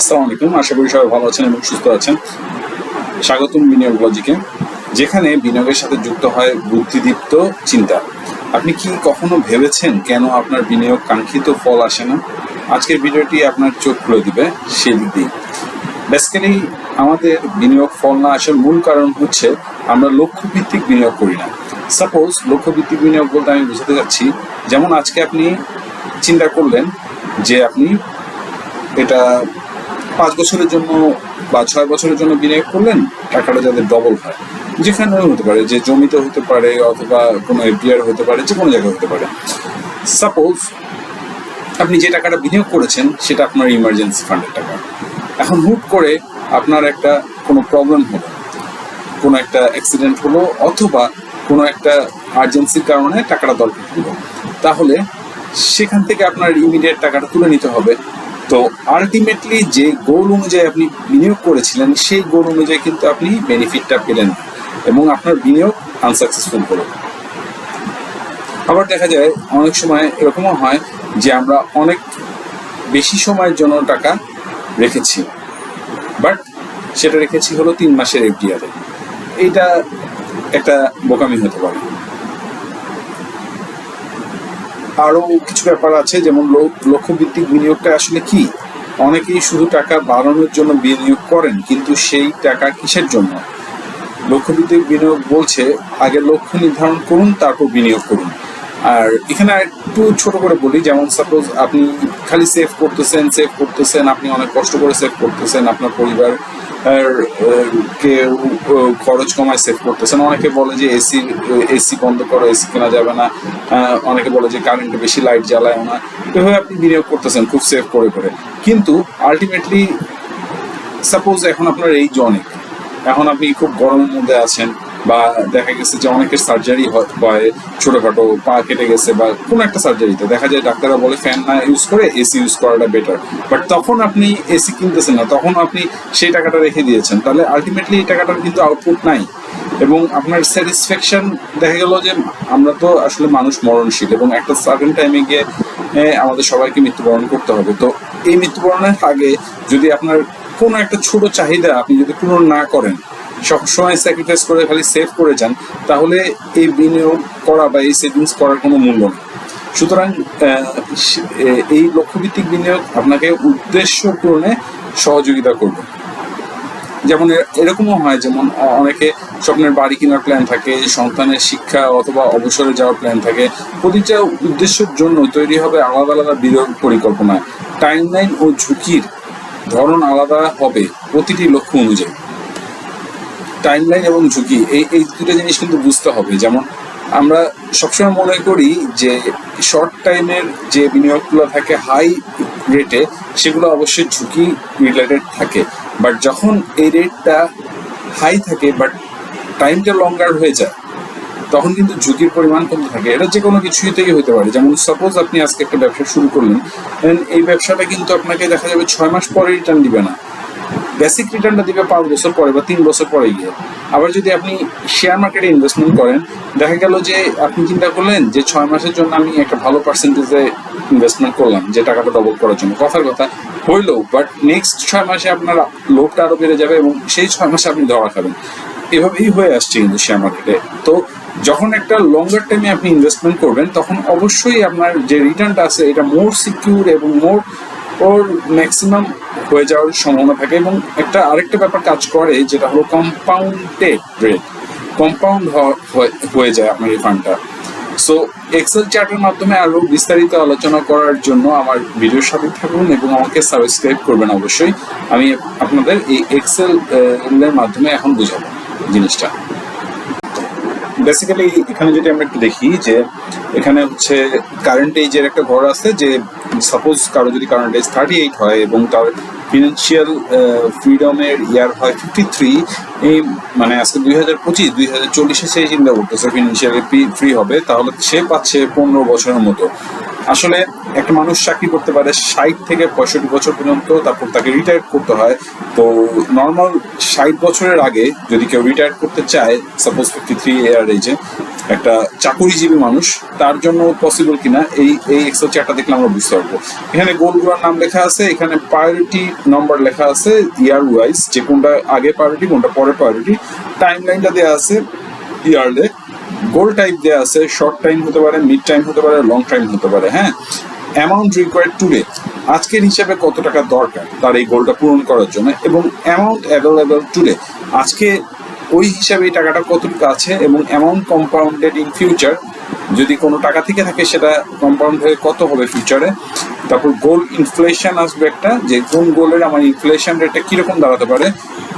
আসসালামু আলাইকুম। আশা করি সবাই ভালো আছেন এবং সুস্থ আছেন। স্বাগতম বিনিয়োগ লজিকে, যেখানে বিনিয়োগের সাথে যুক্ত হয় বুদ্ধিদীপ্ত চিন্তা। আপনি কি কখনো ভেবেছেন কেন আপনার বিনিয়োগ কাঙ্ক্ষিত ফল আসে না? আজকের ভিডিওটি আপনার চোখ খুলে দিবে সেদিক দিয়ে। বেসিক্যালি আমাদের বিনিয়োগ ফল না আসার মূল কারণ হচ্ছে আমরা লক্ষ্য ভিত্তিক বিনিয়োগ করি না। সাপোজ লক্ষ্য ভিত্তিক বিনিয়োগ বলতে আমি বোঝাতে চাচ্ছি যেমন আজকে আপনি চিন্তা করলেন যে আপনি এটা পাঁচ বছরের জন্য বা ছয় বছরের জন্য বিনিয়োগ করলেন, টাকাটা যাদের ডবল হয়। যেখানেও হতে পারে যে জমিতে হতে পারে অথবা কোনো এফডিআর হতে পারে, যে কোনো জায়গায় হতে পারে। সাপোজ আপনি যে টাকাটা বিনিয়োগ করেছেন, সেটা আপনার ইমার্জেন্সি ফান্ডের টাকা। এখন হুট করে আপনার একটা কোনো প্রবলেম হলো, কোনো একটা অ্যাক্সিডেন্ট হলো, অথবা কোনো একটা আর্জেন্সির কারণে টাকাটা দরকার হলো। তাহলে সেখান থেকে আপনার ইমিডিয়েট টাকাটা তুলে নিতে হবে। তো আলটিমেটলি যে গোল অনুযায়ী আপনি বিনিয়োগ করেছিলেন, সেই গোল অনুযায়ী কিন্তু আপনি বেনিফিটটা পেলেন এবং আপনার বিনিয়োগ আনসাকসেসফুল হলো। আবার দেখা যায় অনেক সময় এরকমও হয় যে আমরা অনেক বেশি সময়ের জন্য টাকা রেখেছি বাট সেটা রেখেছি হলো তিন মাসের এফডিআরে এইটা একটা বোকামি হতে পারে। আরও কিছু ব্যাপার আছে, যেমন লক্ষ্যভিত্তিক বিনিয়োগটা আসলে কি? অনেকেই শুধু টাকা বাড়ানোর জন্য বিনিয়োগ করেন, কিন্তু সেই টাকা কিসের জন্য? লক্ষ্যভিত্তিক বিনিয়োগ বলছে, আগে লক্ষ্য নির্ধারণ করুন, তারপর বিনিয়োগ করুন। আর এখানে একটু ছোট করে বলি, যেমন সাপোজ আপনি খালি সেভ করতেছেন সেভ করতেছেন, আপনি অনেক কষ্ট করে সেভ করতেছেন, আপনার পরিবার আহ, খরচ কমায় সেভ করতেছেন অনেকে বলে যে এসি এসি বন্ধ করো এসি কেনা যাবে না। অনেকে বলে যে কারেন্ট বেশি লাইট জ্বালায় না। এভাবে আপনি বিনিয়োগ করতেছেন খুব সেভ করে করে। কিন্তু আলটিমেটলি সাপোজ এখন আপনার এই জনে এখন আপনি খুব গরমের মধ্যে আছেন বা দেখা গেছে যে অনেকের সার্জারি হয় ছোটখাটো পা কেটে গেছে বা কোনো একটা সার্জারিতে দেখা যায় ডাক্তাররা বলে ফ্যান না ইউজ করে এসি ইউজ করাটা বেটার বাট তখন আপনি এসি কিনতেছেন না, তখন আপনি সেই টাকাটা রেখে দিয়েছেন। তাহলে আলটিমেটলি এই টাকাটার কিন্তু আউটপুট নাই। এবং আপনার স্যাটিসফ্যাকশন দেখা গেল যে আমরা তো আসলে মানুষ মরণশীল এবং একটা সার্টেন টাইমে গিয়ে আমাদের সবাইকে মৃত্যুবরণ করতে হবে। তো এই মৃত্যুবরণের আগে যদি আপনার কোনো একটা ছোট চাহিদা আপনি যদি পূরণ না করেন সবসময় স্যাক্রিফাইস করে খালি সেভ করে যান, তাহলে এই বিনিয়োগ করা বা এই সেভিংস করার কোনো মূল্য নেই। সুতরাং এই লক্ষ্যভিত্তিক বিনিয়োগ আপনাকে উদ্দেশ্য পূরণে সহযোগিতা করবে। যেমন এরকমও হয়, যেমন অনেকে স্বপ্নের বাড়ি কেনার প্ল্যান থাকে, সন্তানের শিক্ষা অথবা অবসরে যাওয়ার প্ল্যান থাকে। প্রতিটা উদ্দেশ্যের জন্য তৈরি হবে আলাদা আলাদা বিনিয়োগ পরিকল্পনা। টাইমলাইন ও ঝুঁকির ধরন আলাদা হবে প্রতিটি লক্ষ্য অনুযায়ী। টাইমলাইন এবং ঝুঁকি, এই এই দুটো জিনিস কিন্তু বুঝতে হবে। যেমন আমরা সবসময় মনে করি যে শর্ট টাইমের যে বিনিয়োগগুলো থাকে হাই রেটে সেগুলো অবশ্যই ঝুঁকি রিলেটেড থাকে। বাট যখন এই রেটটা হাই থাকে বাট টাইমটা লঙ্গার হয়ে যায়, তখন কিন্তু ঝুঁকির পরিমাণ কমতে থাকে। এটা যে কোনো কিছুই থেকে হতে পারে। যেমন সাপোজ আপনি আজকে একটা ব্যবসা শুরু করলেন এই ব্যবসাটা কিন্তু আপনাকে দেখা যাবে ছয় মাস পরে রিটার্ন দিবে না। বেসিক রিটার্নটা দিবে পাঁচ বছর পরে বা তিন বছর পরে গিয়ে। আবার যদি আপনি শেয়ার মার্কেটে ইনভেস্টমেন্ট করেন, দেখা গেল যে আপনি চিন্তা করলেন যে ছয় মাসের জন্য আমি একটা ভালো পার্সেন্টেজে ইনভেস্টমেন্ট করলাম, যে টাকাটা ডবল করার জন্য। কথার কথা, হইল বাট নেক্সট ছয় মাসে আপনার লোভটা আরও বেড়ে যাবে এবং সেই ছয় মাসে আপনি ধরা খাবেন। এভাবেই হয়ে আসছে কিন্তু শেয়ার মার্কেটে তো যখন একটা লঙ্গার টাইমে আপনি ইনভেস্টমেন্ট করবেন, তখন অবশ্যই আপনার যে রিটার্নটা আছে, এটা মোর সিকিউর এবং মোর ওর ম্যাক্সিমাম হয়ে যাওয়ার সম্ভাবনা থাকে এবং একটা আরেকটা ব্যাপার কাজ করে, যেটা হলো কম্পাউন্ডেড রেট কম্পাউন্ড হয়ে যায় আপনার এই ফান্ডটা সো এক্সেল চার্টের মাধ্যমে আরও বিস্তারিত আলোচনা করার জন্য আমার ভিডিওর সাথে থাকুন এবং আমাকে সাবস্ক্রাইব করবেন অবশ্যই। আমি আপনাদের এই এক্সেল এর মাধ্যমে এখন বুঝাবো জিনিসটা। বেসিক্যালি এখানে যদি আমরা একটু দেখি যে এখানে হচ্ছে কারেন্ট এজের একটা ঘর আছে যে সাপোজ কারও যদি কারেন্ট এজ থার্টি এইট হয় এবং তার ফিনান্সিয়াল ফ্রিডমের ইয়ার হয় ফিফটি থ্রি এই মানে আজকে দুই হাজার পঁচিশ, দুই হাজার চল্লিশে সে চিন্তা করতেছে ফিনান্সিয়ালি ফ্রি হবে, তাহলে সে পাচ্ছে পনেরো বছরের মতো। আসলে একটা মানুষ চাকরি করতে পারে ষাট থেকে পঁয়ষট্টি বছর পর্যন্ত, তারপর তাকে রিটায়ার করতে হয়। তো নর্মাল ষাট বছরের আগে যদি কেউ রিটায়ার করতে চায় সাপোজ ফিফটি থ্রি ইয়ার এজে একটা চাকরিজীবী মানুষ, তার জন্য পসিবল কিনা, এই এই এক্সেল চার্টটা দেখলে আমরা বুঝতে পারব। এখানে গোলগুলোর নাম লেখা আছে, এখানে প্রায়োরিটি নম্বর লেখা আছে ইয়ার ওয়াইজ যে কোনটা আগে প্রায়োরিটি কোনটা পরে প্রায়োরিটি টাইম লাইনটা দেওয়া আছে ইয়ারলে গোল টাইপ দেওয়া আছে শর্ট টাইম হতে পারে মিড টাইম হতে পারে লং টাইম হতে পারে হ্যাঁ? অ্যামাউন্ট রিকোয়ার্ড টুডে আজকের হিসাবে কত টাকা দরকার? তার এই গোলটা পূরণ করার জন্য এবং অ্যামাউন্ট অ্যাভেলেবল টুডে আজকে ওই হিসাবে এই টাকাটা কতটুকু আছে এবং অ্যামাউন্ট কম্পাউন্ডেড ইন ফিউচার যদি কোনো টাকা থেকে থাকে সেটা কম্পাউন্ড হয়ে কত হবে ফিউচারে তারপর গোল ইনফ্লেশন আসবে একটা, যে কোন গোলের আমার ইনফ্লেশন রেটটা কীরকম দাঁড়াতে পারে?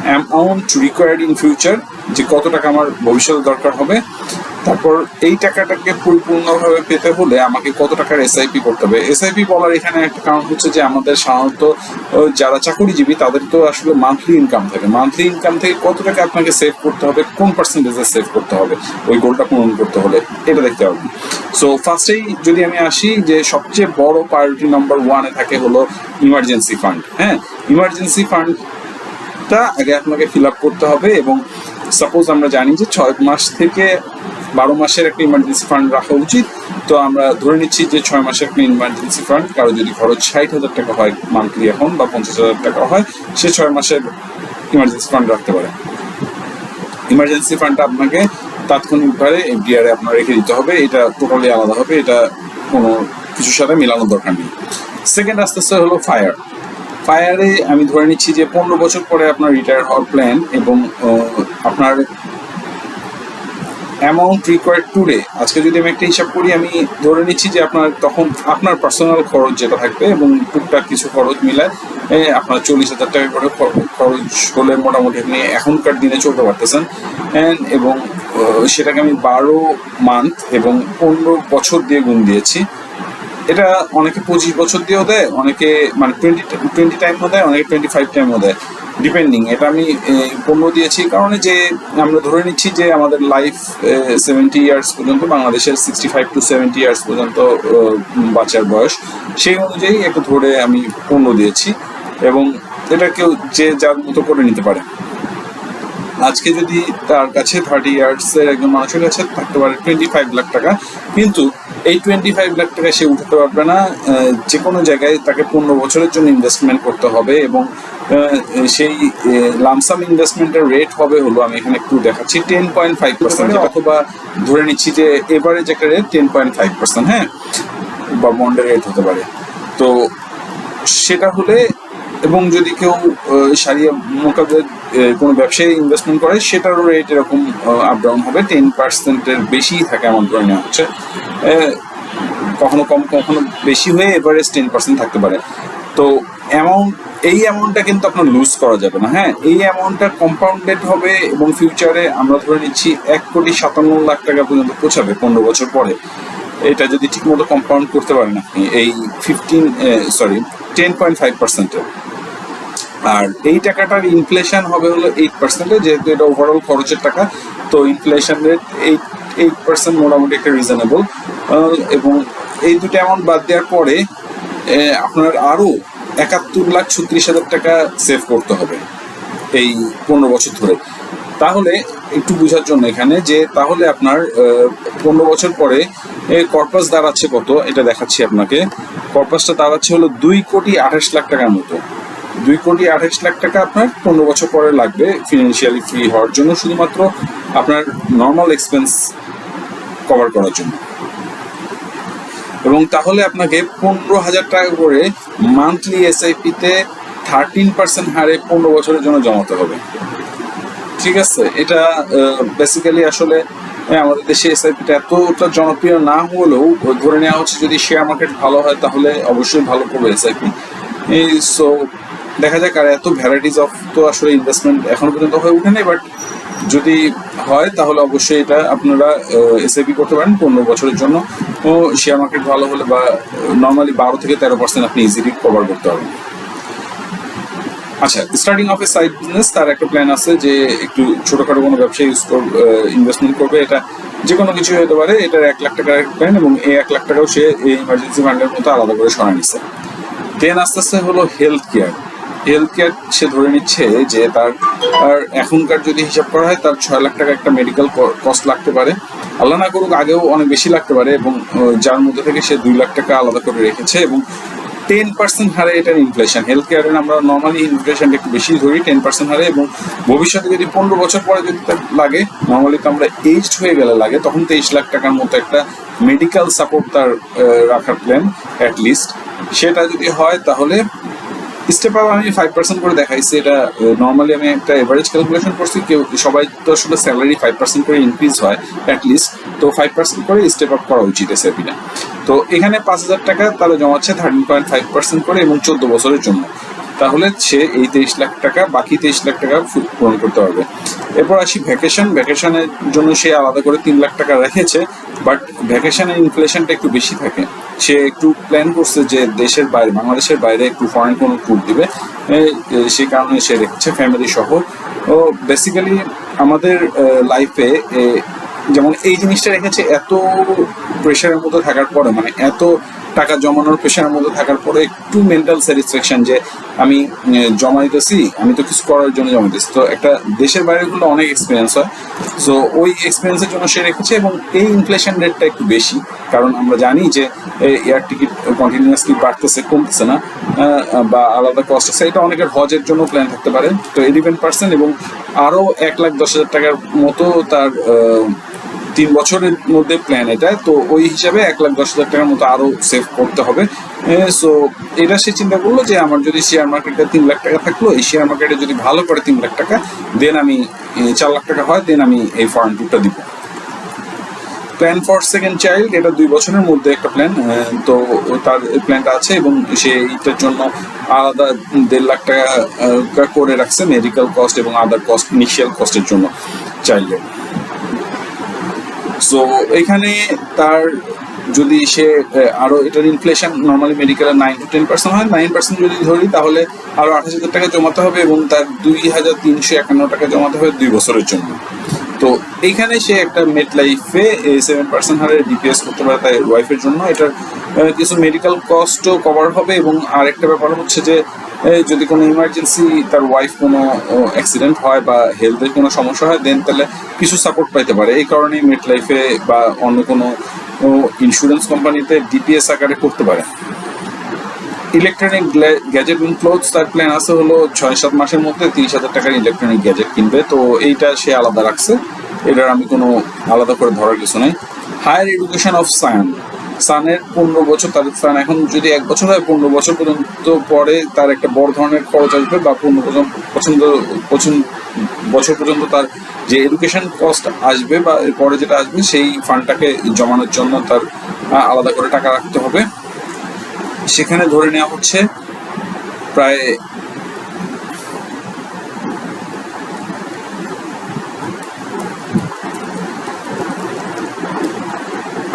অ্যামাউন্ট রিকোয়ার্ড ইন ফিউচার যে কত টাকা আমার ভবিষ্যতে দরকার হবে? তারপর এই টাকাটাকে পরিপূর্ণভাবে পেতে হলে আমাকে কত টাকার এসআইপি করতে হবে? এসআইপি বলার এখানে একটা কারণ হচ্ছে যে আমাদের সাধারণত যারা চাকরিজীবী তাদের তো আসলে মান্থলি ইনকাম থাকে। মান্থলি ইনকাম থেকে কত টাকা আপনাকে সেভ করতে হবে? কোন পার্সেন্টেজে সেভ করতে হবে? ওই গোলটা পূরণ করতে হলে। এটা দেখতে হবে। সো ফার্স্টেই যদি আমি আসি যে সবচেয়ে বড় প্রায়োরিটি নাম্বার ওয়ানে থাকে হলো ইমার্জেন্সি ফান্ড হ্যাঁ? ইমার্জেন্সি ফান্ড টা আগে আপনাকে ফিল আপ করতে হবে এবং সাপোজ আমরা জানি যে ছয় মাস থেকে বারো মাসের একটা ইমার্জেন্সি ফান্ড রাখা উচিত। তো আমরা ধরে নিচ্ছি যে ছয় মাসের একটা ইমার্জেন্সি ফান্ড কারও যদি খরচ ষাট হাজার টাকা হয় মান্থলি এখন বা পঞ্চাশ হাজার টাকা হয়, সে ছয় মাসের ইমার্জেন্সি ফান্ড রাখতে পারে। ইমার্জেন্সি ফান্ডটা আপনাকে তাৎক্ষণিকভাবে এফডিআর আপনার রেখে দিতে হবে। এটা টোটালি আলাদা হবে। এটা কোনো কিছুর সাথে মেলানোর দরকার নেই। সেকেন্ড আস্তে আস্তে হলো ফায়ার ফায়ারে আমি ধরে নিচ্ছি যে পনেরো বছর পরে আপনার রিটায়ার হওয়ার প্ল্যান এবং আপনার অ্যামাউন্ট রিকোয়ার্ড টুডে আজকে যদি আমি একটা হিসাব করি, আমি ধরে নিচ্ছি যে আপনার তখন আপনার পার্সোনাল খরচ যেটা থাকবে এবং টুকটাক কিছু খরচ মিলায় আপনার চল্লিশ হাজার টাকা করে খরচ হলে মোটামুটি আপনি এখনকার দিনে চলতে পারতেছেন। এবং সেটাকে আমি বারো মান্থ এবং পনেরো বছর দিয়ে গুণ দিয়েছি। এটা অনেকে পঁচিশ বছর দিয়েও দেয়, অনেকে মানে টোয়েন্টি টোয়েন্টি টাইমও দেয়, অনেকে টোয়েন্টি ফাইভ টাইমও দেয়। ডিপেন্ডিং এটা আমি পনেরো দিয়েছি। কারণে যে আমরা ধরে নিচ্ছি যে আমাদের লাইফ সেভেন্টি ইয়ার্স পর্যন্ত, বাংলাদেশের sixty five to seventy years পর্যন্ত বাচ্চার বয়স, সেই অনুযায়ী একটু ধরে আমি পনেরো দিয়েছি এবং এটা কেউ যে যার মতো করে নিতে পারে। আজকে যদি তার কাছে থার্টি ইয়ার্স এর একজন মানুষের কাছে থাকতে পারে টোয়েন্টি ফাইভ লাখ টাকা, কিন্তু এই টোয়েন্টি ফাইভ লাখ টাকা সে উঠাতে পারবে না। যে কোনো জায়গায় তাকে পনেরো বছরের জন্য ইনভেস্টমেন্ট করতে হবে এবং সেই লামসাম ইনভেস্টমেন্টের রেট হবে হলো আমি এখানে একটু দেখাচ্ছি টেন পয়েন্ট ফাইভ পার্সেন্ট অথবা ধরে নিচ্ছি যে এভারেজ একটা rate ten point five percent হ্যাঁ? বা বন্ডের রেট হতে পারে। তো সেটা হলে এবং যদি কেউ সারিয়া মোকাবের কোনো ব্যবসায়ী ইনভেস্টমেন্ট করে, সেটারও রেট এরকম আপ ডাউন হবে। টেন পার্সেন্টের বেশি থাকে আমার ধরে নেওয়া হচ্ছে। কখনো কম, কখনো বেশি হয়ে এভারেজ টেন পার্সেন্ট থাকতে পারে। তো অ্যামাউন্ট এই অ্যামাউন্টটা কিন্তু আপনার লুজ করা যাবে না হ্যাঁ? এই অ্যামাউন্টটা কম্পাউন্ডেড হবে এবং ফিউচারে আমরা ধরে নিচ্ছি এক কোটি সাতান্ন লাখ টাকা পর্যন্ত পৌঁছাবে পনেরো বছর পরে। এটা যদি ঠিকমতো কম্পাউন্ড করতে পারেন আপনি, এই fifteen sorry ten point five পার্সেন্টের আর এই টাকাটার ইনফ্লেশন হবে হলো এইট পার্সেন্টে যেহেতু এটা ওভারঅল খরচের টাকা, তো inflation rate eight eight percent মোটামুটি একটা রিজনেবল এবং এই দুটো অ্যামাউন্ট বাদ দেওয়ার পরে আপনার আরও একাত্তর লাখ ছত্রিশ হাজার টাকা সেভ করতে হবে এই পনেরো বছর ধরে। তাহলে একটু বোঝার জন্য এখানে যে, তাহলে আপনার পনেরো বছর পরে কর্পাস দাঁড়াচ্ছে কত? এটা দেখাচ্ছি আপনাকে। কর্পাসটা দাঁড়াচ্ছে হলো দুই কোটি আঠাশ লাখ টাকার মতো। দুই কোটি আঠাশ লাখ টাকা আপনার পনেরো বছর পরে লাগবে ফিনান্সিয়ালি ফ্রি হওয়ার জন্য শুধুমাত্র আপনার নর্মাল এক্সপেন্স কভার করার জন্য। এবং তাহলে আপনাকে পনেরো হাজার টাকা করে মান্থলি এসআইপিতে থার্টিন পার্সেন্ট হারে পনেরো বছরের জন্য জমাতে হবে। ঠিক আছে? এটা বেসিক্যালি আসলে হ্যাঁ, আমাদের দেশে এসআইপিটা এতটা জনপ্রিয় না হলেও ধরে নেওয়া হচ্ছে যদি শেয়ার মার্কেট ভালো হয় তাহলে অবশ্যই ভালো করবে এসআইপি সো দেখা যাক, আর এত ভ্যারাইটিস অফ তো আসলে ইনভেস্টমেন্ট এখনও পর্যন্ত হয়ে ওঠে নাই বাট যদি হয় তাহলে অবশ্যই এটা আপনারা এসআইপি করতে পারেন পনেরো বছরের জন্য। ও শেয়ার মার্কেট ভালো হলে বা নর্মালি বারো থেকে তেরো পার্সেন্ট আপনি ইজিলি কভার করতে পারবেন। আচ্ছা starting off a side business তার একটা প্ল্যান আছে যে একটু ছোটখাটো কোনো ব্যবসা ইউজ ইনভেস্টমেন্ট করবে। এটা যে কোনো কিছু হতে পারে, এটার এক লাখ টাকার প্ল্যান এবং এই এক লাখ টাকাও সে এই ইমার্জেন্সি ফান্ডের মতো আলাদা করে সরাই নিচ্ছে। দেন আস্তে আস্তে হলো হেলথ কেয়ার হেলথ কেয়ার সে ধরে নিচ্ছে যে তার, আর এখনকার যদি হিসাব করা হয়, তার ছয় লাখ টাকা একটা মেডিকেল কস্ট লাগতে পারে। আল্লাহ না করুক, আগেও অনেক বেশি লাগতে পারে এবং যার মধ্যে থেকে সে দুই লাখ টাকা আলাদা করে রেখেছে এবং টেন পার্সেন্ট হারে এটার ইনফ্লেশন হেলথ কেয়ারের আমরা নর্মালি ইনফ্লেশনটা একটু বেশি ধরি টেন পার্সেন্ট হারে এবং ভবিষ্যতে যদি পনেরো বছর পরে যদি লাগে নর্মালি তো আমরা এইজড হয়ে গেলে লাগে, তখন তেইশ লাখ টাকার মতো একটা মেডিকেল সাপোর্ট তার রাখার প্ল্যান অ্যাট লিস্ট সেটা যদি হয়, তাহলে স্টেপ আপ আমি ফাইভ পার্সেন্ট করে দেখাইছি। এটা নর্মালি আমি একটা এভারেজ ক্যালকুলেশন করছি। কেউ, সবাই তো আসলে স্যালারি ফাইভ পার্সেন্ট করে ইনক্রিজ হয় অ্যাটলিস্ট তো ফাইভ পার্সেন্ট করে স্টেপ আপ করা উচিত এসএপিটা তো এখানে পাঁচ হাজার টাকা তারা জমাচ্ছে থার্টিন পয়েন্ট ফাইভ পার্সেন্ট করে এবং চোদ্দ বছরের জন্য। তাহলে সে এই তেইশ লাখ টাকা, বাকি তেইশ লাখ টাকা পূরণ করতে পারবে। এরপর আসি ভ্যাকেশন ভ্যাকেশনের জন্য সে আলাদা করে তিন লাখ টাকা রেখেছে বাট ভ্যাকেশনের ইনফ্লেশনটা একটু বেশি থাকে। সে একটু প্ল্যান করছে যে দেশের বাইরে, বাংলাদেশের বাইরে একটু ফরেন কোনো ট্যুর দিবে। সে কারণে সে রেখেছে ফ্যামিলি সহ। ও বেসিক্যালি আমাদের লাইফে যেমন এই জিনিসটা রেখেছে, এত প্রেশারের মতো থাকার পরে মানে এত টাকা জমানোর প্রেশারের মধ্যে থাকার পরে একটু মেন্টাল স্যাটিসফ্যাকশন যে আমি জমা দিতেছি আমি তো কিছু করার জন্য জমা দিতেছি তো একটা দেশের বাইরেগুলো অনেক এক্সপিরিয়েন্স হয়। সো ওই এক্সপিরিয়েন্সের জন্য সে রেখেছে এবং এই ইনফ্লেশন রেটটা একটু বেশি। কারণ আমরা জানি যে এয়ার টিকিট কন্টিনিউয়াসলি বাড়তেছে, কমতেছে না। বা আলাদা কস্ট আছে। এটা অনেকের হজের জন্য প্ল্যান থাকতে পারে। তো এলিভেন পার্সেন্ট এবং আরও এক লাখ দশ হাজার টাকার মতো তার তিন বছরের মধ্যে প্ল্যান এটা, তো ওই হিসাবে এক লাখ দশ হাজার টাকার মতো আরও সেভ করতে হবে। সো এটা সে চিন্তা করল যে আমার যদি শেয়ার মার্কেটে তিন লাখ টাকা থাকল, এই শেয়ার মার্কেটে যদি ভালো করে তিন লাখ টাকা দেন আমি চার লাখ টাকা হয় দেন আমি এই ফার্ম ট্যুরটা দিব। প্ল্যান ফর সেকেন্ড চাইল্ড এটা দুই বছরের মধ্যে একটা প্ল্যান তো তার প্ল্যানটা আছে এবং সে এইটার জন্য আলাদা দেড় লাখ টাকা করে রাখছে মেডিকেল কস্ট এবং আদার কস্ট ইনিশিয়াল কস্টের জন্য। চাইল্ডের সো এখানে তার যদি সে আরও এটার ইনফ্লেশন নর্মালি মেডিকেলের নাইন টু টেন পার্সেন্ট হয় নাইন পার্সেন্ট যদি ধরি, তাহলে আরও আঠাশ হাজার টাকা জমাতে হবে এবং তার দুই হাজার তিনশো একান্ন টাকা জমাতে হবে দুই বছরের জন্য। তো এইখানে সে একটা মেট লাইফে সেভেন পার্সেন্ট হারে ডিপিএস করতে পারে তাই ওয়াইফের জন্য। এটার কিছু মেডিকেল কস্টও কভার হবে এবং আরেকটা ব্যাপার হচ্ছে যে যদি কোনো ইমার্জেন্সি তার ওয়াইফ কোনো অ্যাক্সিডেন্ট হয় বা হেলথের কোনো সমস্যা হয় দেন তাহলে কিছু সাপোর্ট পাইতে পারে। এই কারণেই মেট লাইফে বা অন্য কোনো ইন্স্যুরেন্স কোম্পানিতে ডিপিএস আকারে করতে পারে। ইলেকট্রনিক গ্যাজেট এবং ক্লোথস তার প্ল্যান আছে হলো ছয় সাত মাসের মধ্যে তিরিশ হাজার টাকার ইলেকট্রনিক গ্যাজেট কিনবে। তো এইটা সে আলাদা রাখছে। এটার আমি কোনো আলাদা করে ধরার কিছু নেই। হায়ার এডুকেশন অফ সায়ান সানের পনেরো বছর, তার সান এখন যদি এক বছর হয়, পনেরো বছর পর্যন্ত পরে তার একটা বড় ধরনের খরচ আসবে বা পনেরো পছন্দ পছন্দ, বছর পর্যন্ত তার যে এডুকেশন কস্ট আসবে বা পরে যেটা আসবে, সেই ফান্ডটাকে জমানোর জন্য তার আলাদা করে টাকা রাখতে হবে। সেখানে ধরে নেওয়া হচ্ছে, প্রায়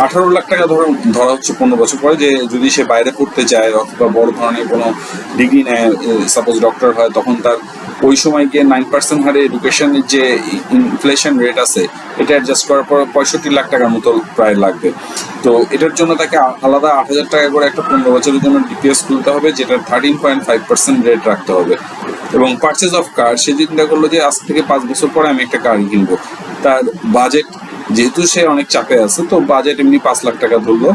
আঠারো লাখ টাকা ধরা ধরা হচ্ছে পনেরো বছর পরে যে যদি সে বাইরে পড়তে যায় অথবা বড় ধরনের কোনো ডিগ্রি নেয় সাপোজ ডক্টর হয়, তখন তার ওই সময় গিয়ে নাইন পার্সেন্ট হারে এডুকেশনের যে ইনফ্লেশন রেট আছে, এটা অ্যাডজাস্ট করার পর পঁয়ষট্টি লাখ টাকার মতো প্রায় লাগবে। তো এটার জন্য তাকে আলাদা আট হাজার টাকা করে একটা পনেরো বছরের জন্য ডিপিএস খুলতে হবে, যেটা thirteen point five percent rate রাখতে হবে। এবং পারচেজ অফ কার সে চিন্তা করল যে আজ থেকে পাঁচ বছর পরে আমি একটা কার কিনবো। তার বাজেট যেহেতু সে অনেক চাপে আছে, তো বাজেট এমনি পাঁচ লাখ টাকা ধরলো।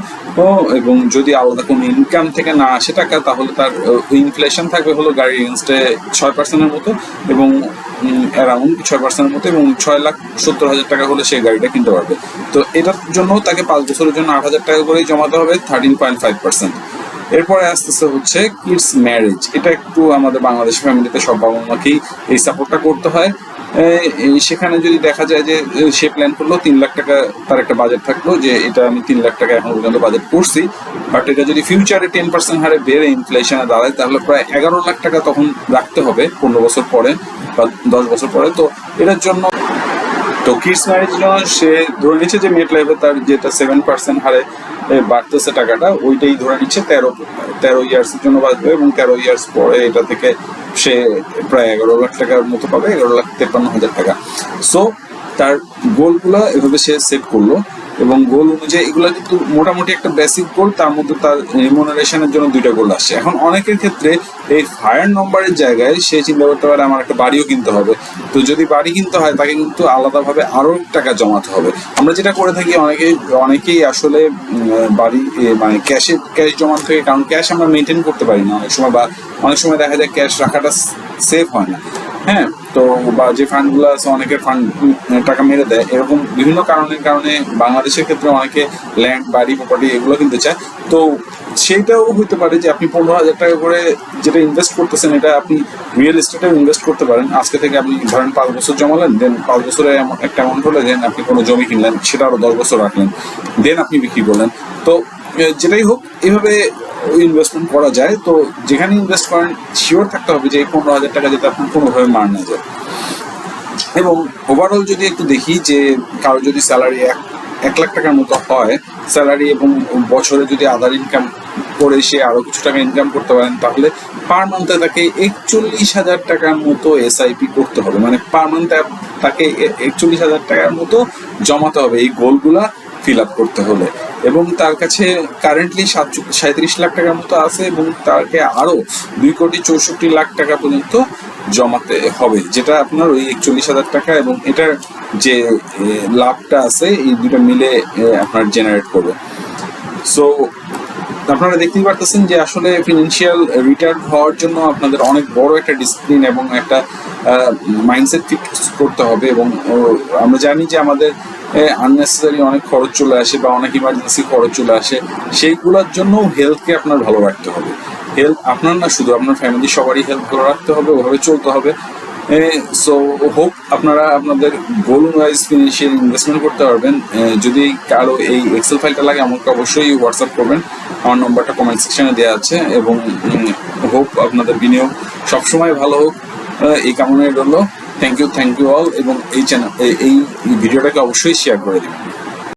ও এবং যদি আলাদা কোনো ইনকাম থেকে না আসে টাকা, তাহলে তার ইনফ্লেশন থাকবে হলো গাড়ির এগেনস্টে ছয় পার্সেন্টের মতো এবং অ্যারাউন্ড ছয় পার্সেন্টের মতো এবং ছয় লাখ সত্তর হাজার টাকা হলে সে গাড়িটা কিনতে পারবে। তো এটার জন্য তাকে পাঁচ বছরের জন্য আট হাজার টাকা করেই জমাতে হবে থার্টিন পয়েন্ট ফাইভ পার্সেন্ট এরপরে আসতেছে হচ্ছে কিডস ম্যারেজ এটা একটু আমাদের বাংলাদেশ ফ্যামিলিতে সব বাবা মাকেই এই সাপোর্টটা করতে হয়। সেখানে যদি দেখা যায় যে সে প্ল্যান করল, তিন লাখ টাকা তার একটা বাজেট থাকল যে, এটা আমি তিন লাখ টাকা এখন পর্যন্ত বাজেট করছি। বাট এটা যদি ফিউচারে টেন পার্সেন্ট হারে বেড়ে ইনফ্লেশনে দাঁড়ায়, তাহলে প্রায় এগারো লাখ টাকা তখন রাখতে হবে পনেরো বছর পরে বা দশ বছর পরে। তো এটার জন্য তো কিডস ম্যারেজ জন্য সে ধরে নিচ্ছে যে মেট লাইফে তার যেটা সেভেন পার্সেন্ট হারে বাড়তেছে টাকাটা, ওইটাই ধরে নিচ্ছে তেরো তেরো ইয়ার্স এর জন্য বাঁচবে এবং তেরো ইয়ার্স পরে এটা থেকে সে প্রায় এগারো লাখ টাকার মতো পাবে, এগারো লাখ তেপান্ন হাজার টাকা। সো তার গোলগুলা এভাবে সে সেট করল। এবং গোল অনুযায়ী এগুলো কিন্তু মোটামুটি একটা বেসিক গোল তার মধ্যে তার রিমোনারেশনের জন্য দুইটা গোল আসছে। এখন অনেকের ক্ষেত্রে এই ফায়ার নম্বরের জায়গায় সে চিন্তা করতে পারে, আমার একটা বাড়িও কিনতে হবে। তো যদি বাড়ি কিনতে হয়, তাকে কিন্তু আলাদাভাবে আরও টাকা জমাতে হবে। আমরা যেটা করে থাকি অনেকেই অনেকেই আসলে বাড়ি মানে ক্যাশে ক্যাশ জমাতে থাকে, কারণ ক্যাশ আমরা মেনটেন করতে পারি না। অনেক সময় বা, অনেক সময় দেখা যায় ক্যাশ রাখাটা সেফ হয় না। হ্যাঁ তো বা যে ফান্ডগুলো আছে অনেকের ফান্ড টাকা মেরে দেয়। এরকম বিভিন্ন কারণের কারণে বাংলাদেশের ক্ষেত্রে অনেকে ল্যান্ড বাড়ি প্রপার্টি এগুলো কিনতে চায়। তো সেইটাও হতে পারে যে আপনি পনেরো হাজার টাকা করে যেটা ইনভেস্ট করতেছেন, এটা আপনি রিয়েল এস্টেটেও ইনভেস্ট করতে পারেন। আজকে থেকে আপনি ধরেন পাঁচ বছর জমালেন দেন পাঁচ বছরে একটা অ্যামাউন্ট হলে দেন আপনি কোনো জমি কিনলেন, সেটা আরও দশ বছর রাখলেন। দেন আপনি বিক্রি করলেন। তো যেটাই হোক, এভাবে ইনভেস্টমেন্ট করা যায়, তো যেখানে ইনভেস্ট করেন শিওর থাকতে হবে যে এই পনেরো হাজার টাকা যাতে আপনার কোনোভাবে মার না যায়। এবং ওভারঅল যদি একটু দেখি যে কারও যদি স্যালারি এক এক লাখ টাকার মতো হয় স্যালারি এবং বছরে যদি আদার ইনকাম করে সে আরও কিছু টাকা ইনকাম করতে পারেন, তাহলে পার মান্থে তাকে একচল্লিশ হাজার টাকার মতো এসআইপি করতে হবে। মানে পার মান্থে তাকে একচল্লিশ হাজার টাকার মতো জমাতে হবে। এই গোলগুলা ফিল আপ করতে হলে। এবং তার কাছে কারেন্টলি সাঁত্রিশ লাখ টাকার মতো আছে এবং তাকে আরও দুই কোটি চৌষট্টি লাখ টাকা পর্যন্ত জমাতে হবে, যেটা আপনার ওই একচল্লিশ হাজার টাকা এবং এটার যে লাভটা আছে, এই দুটো মিলে আপনার জেনারেট করবে। সো আপনারা দেখতেই পারতেছেন যে আসলে ফিনান্সিয়াল রিটার্ন হওয়ার জন্য আপনাদের অনেক বড় একটা ডিসিপ্লিন এবং একটা মাইন্ডসেট ফিক্স করতে হবে এবং আমরা জানি যে আমাদের আননেসেসারি অনেক খরচ চলে আসে বা অনেক ইমার্জেন্সি খরচ চলে আসে। সেইগুলোর জন্য হেলথকে আপনার ভালো রাখতে হবে। হেলথ আপনার না শুধু, আপনার ফ্যামিলি সবারই হেলথ ভালো রাখতে হবে, ওভাবে চলতে হবে। সো হোপ আপনারা আপনাদের গোল ওয়াইজ ফিনান্সিয়াল ইনভেস্টমেন্ট করতে পারবেন। যদি কারও এই এক্সেল ফাইলটা লাগে, আমাকে অবশ্যই হোয়াটসঅ্যাপ করবেন। আমার নম্বরটা কমেন্ট সেকশনে দেওয়া আছে এবং হোপ আপনাদের বিনিয়োগ সবসময় ভালো হোক। এই কামনায় রইল। Thank you thank you all এবং এই চ্যানেল এই ভিডিওটাকে অবশ্যই শেয়ার করে দেবেন।